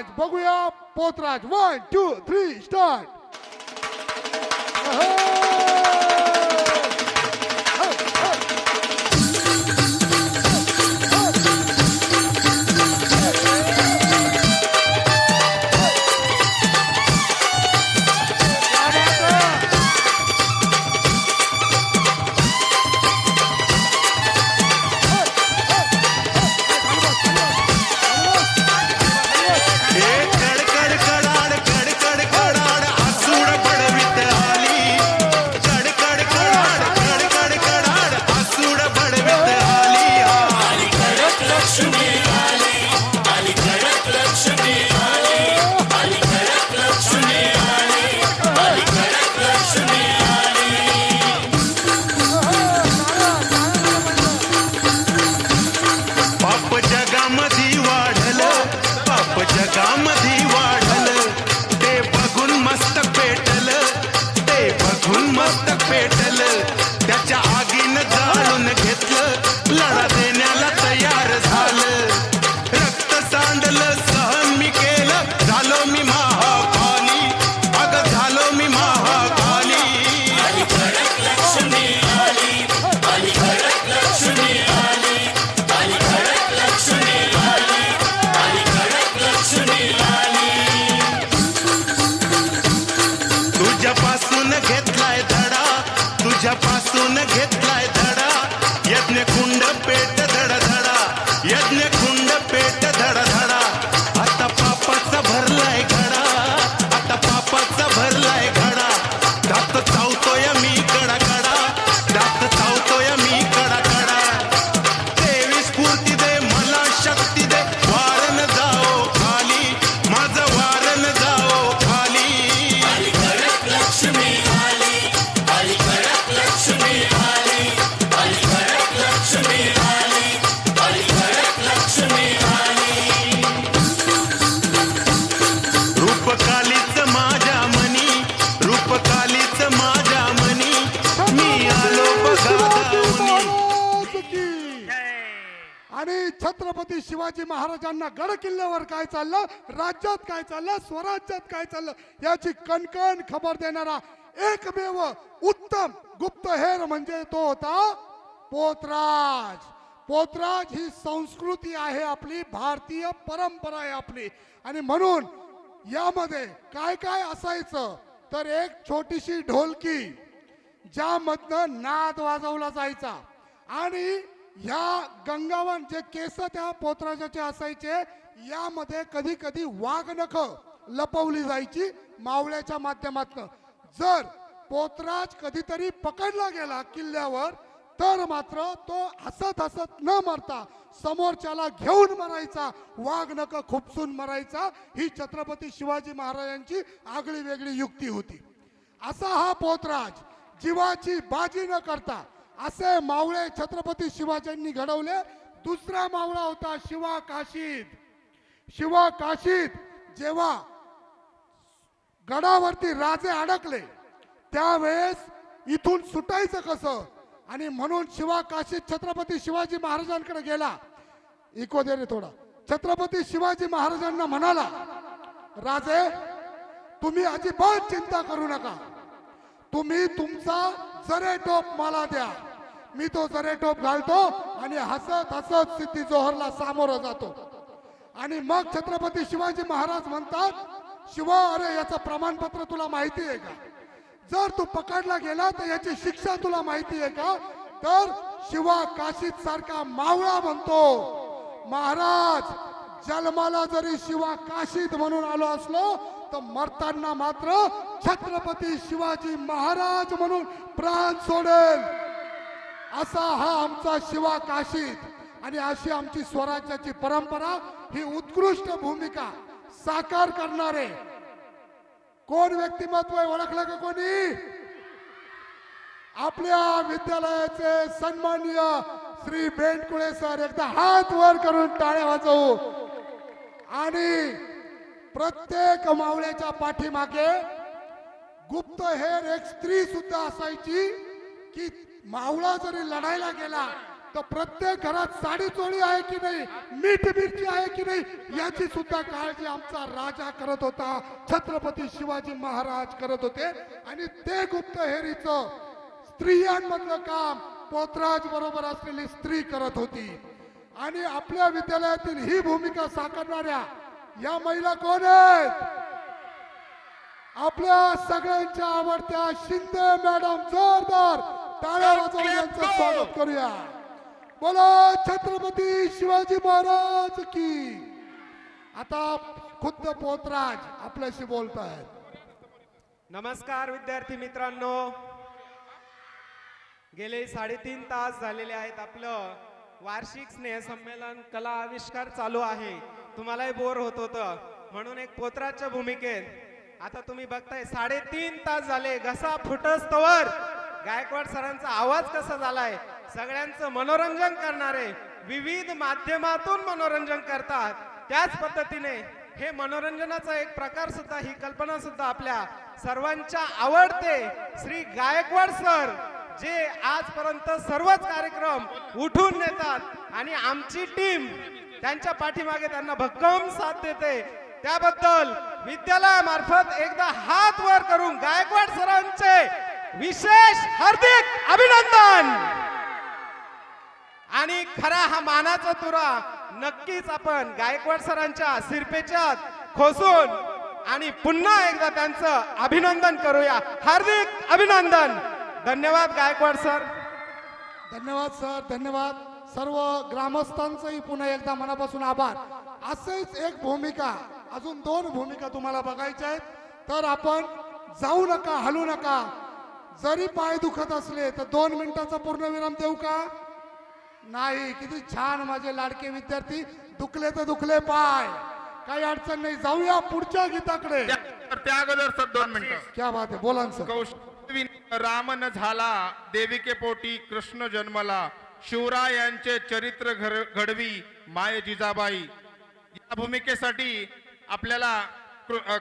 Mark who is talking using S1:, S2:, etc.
S1: पोतराज बघूया Potraj one two three start
S2: तुझ्यापासून
S1: घेतला आणि छत्रपती शिवाजी महाराजांना गड किल्ल्यावर काय चाललं? राज्यात काय चाललं? स्वराज्यात काय चाललं? याची कणकण खबर देणारा एकमेव उत्तम गुप्तहेर म्हणजे तो होता पोतराज. पोतराज ही संस्कृती आहे आपली भारतीय परंपरा आहे आपली. आणि म्हणून यामध्ये काय काय असायचं? तर एक छोटीशी ढोलकी ज्यामधनं नाद वाजवला जायचा. आणि या गंगावन जे केस त्या पोतराजाचे असायचे यामध्ये कधी कधी वाघनख लपवली जायची मावळ्याच्या माध्यमातनं. जर पोतराज कधीतरी पकडला गेला किल्ल्यावर तर मात्र तो हसत हसत न मरता समोरच्याला घेऊन मरायचा वाघ नक खुपसून मरायचा. ही छत्रपती शिवाजी महाराजांची आगळी वेगळी युक्ती होती. असा हा पोतराज जीवाची बाजी न करता असे मावळे छत्रपती शिवाजींनी घडवले. दुसरा मावळा होता शिवा काशीद. शिवा काशीद जेव्हा गडावरती राजे अडकले त्यावेळेस इथून सुटायचं कसं? आणि म्हणून शिवा काशीद छत्रपती शिवाजी महाराजांकडे गेला. इको दे रे थोडा. छत्रपती शिवाजी महाराजांना म्हणाला राजे तुम्ही अजिबात चिंता करू नका. तुम्ही तुमचा जरे टोप मला द्या. मी तो जरेटोप घालतो आणि हसत हसत सिद्धी जोहरला सामोरं जातो. आणि मग छत्रपती शिवाजी महाराज म्हणतात शिवा अरे याचं प्रमाणपत्र तुला माहिती आहे का? जर तू पकडला गेला तर याची शिक्षा तुला माहिती आहे का? तर शिवा काशीत सारखा मावळा म्हणतो महाराज जन्माला जरी शिवा काशीत म्हणून आलो असलो तर मरताना मात्र छत्रपती शिवाजी महाराज म्हणून प्राण सोडेल. असा हा आमचा शिवा काशीत आणि अशी आमची स्वराज्याची परंपरा ही उत्कृष्ट भूमिका साकार करणारे. कोण व्यक्तिमत्व आहे ओळखलं का कोणी? आपल्या विद्यालयाचे सन्माननीय श्री बेंडकुळे सर एकदा हात वर करून टाळ्या वाजवू. आणि प्रत्येक मावळ्याच्या पाठीमागे गुप्तहेर एक स्त्री सुद्धा असायची. की मावळा जरी लढायला गेला तर प्रत्येक घरात साडी चोळी आहे की नाही मीठ मिरची आहे की नाही याची सुद्धा काळजी आमचा राजा करत होता. छत्रपती शिवाजी महाराज करत होते. आणि ते गुप्तहेरीचं स्त्रियांमधलं काम पोतराज बरोबर असलेली स्त्री करत होती. आणि आपल्या विद्यालयातील ही भूमिका साकारणाऱ्या या महिला कोण आहेत? आपल्या सगळ्यांच्या आवडत्या शिंदे मॅडम जोरदार! टाळ्या वाजवून यांचं स्वागत करूया. बोला छत्रपती शिवाजी महाराज की! आता खुद्द पोतराज आपल्याशी बोलत आहेत
S3: नमस्कार विद्यार्थी मित्रांनो. गेले साडेतीन तास झालेले आहेत आपलं वार्षिक स्नेहसंमेलन कला आविष्कार चालू आहे. तुम्हालाही बोर होत होतं. म्हणून एक पोत्राच्या भूमिकेत आता तुम्ही बघताय साडेतीन तास झाले घसा फुटस्तवर! गायकवाड सरांचा आवाज कसा झालाय? सगळ्यांचं मनोरंजन करणारे विविध माध्यमातून मनोरंजन करतात. त्याच पद्धतीने हे मनोरंजनाचा एक प्रकार सुद्धा ही कल्पना सुद्धा आपल्या सर्वांच्या आवडते. श्री गायकवाड सर जे आजपर्यंत सर्वच कार्यक्रम उठून नेतात आणि आमची टीम त्यांच्या पाठीमागे त्यांना भक्कम साथ देते. त्याबद्दल विद्यालयामार्फत एकदा हात वर करून गायकवाड सरांचे विशेष हार्दिक अभिनंदन. आणि खरा हा मानाचा तुरा नक्कीच आपण गायकवाड सरांच्या सिरपेच्यात खोसून आणि पुन्हा एकदा त्यांचं अभिनंदन करूया. हार्दिक अभिनंदन. धन्यवाद गायकवाड सर.
S1: धन्यवाद सर धन्यवाद. सर्व ग्रामस्थांचंही पुन्हा एकदा मनापासून आभार. असेच एक भूमिका अजून दोन भूमिका तुम्हाला बघायच्या आहेत. तर आपण जाऊ नका हलू नका. जरी पाय दुखत असले तर दोन मिनिटाचा पूर्ण विराम देऊ का? नाही किती छान माझे लाडके विद्यार्थी. दुखले तर दुखले पाय. काही अडचण नाही जाऊया पुढच्या गीताकडे.
S4: त्या- अगोदर सर दोन मिनिटं.
S1: क्या बात आहे बोला ना सर
S4: कौशविन रामन झाला देविके पोटी कृष्ण जन्मला. शिवरायांचे चरित्र घर- घडवी माय जिजाबाई. या भूमिकेसाठी आपल्याला कृ- अ,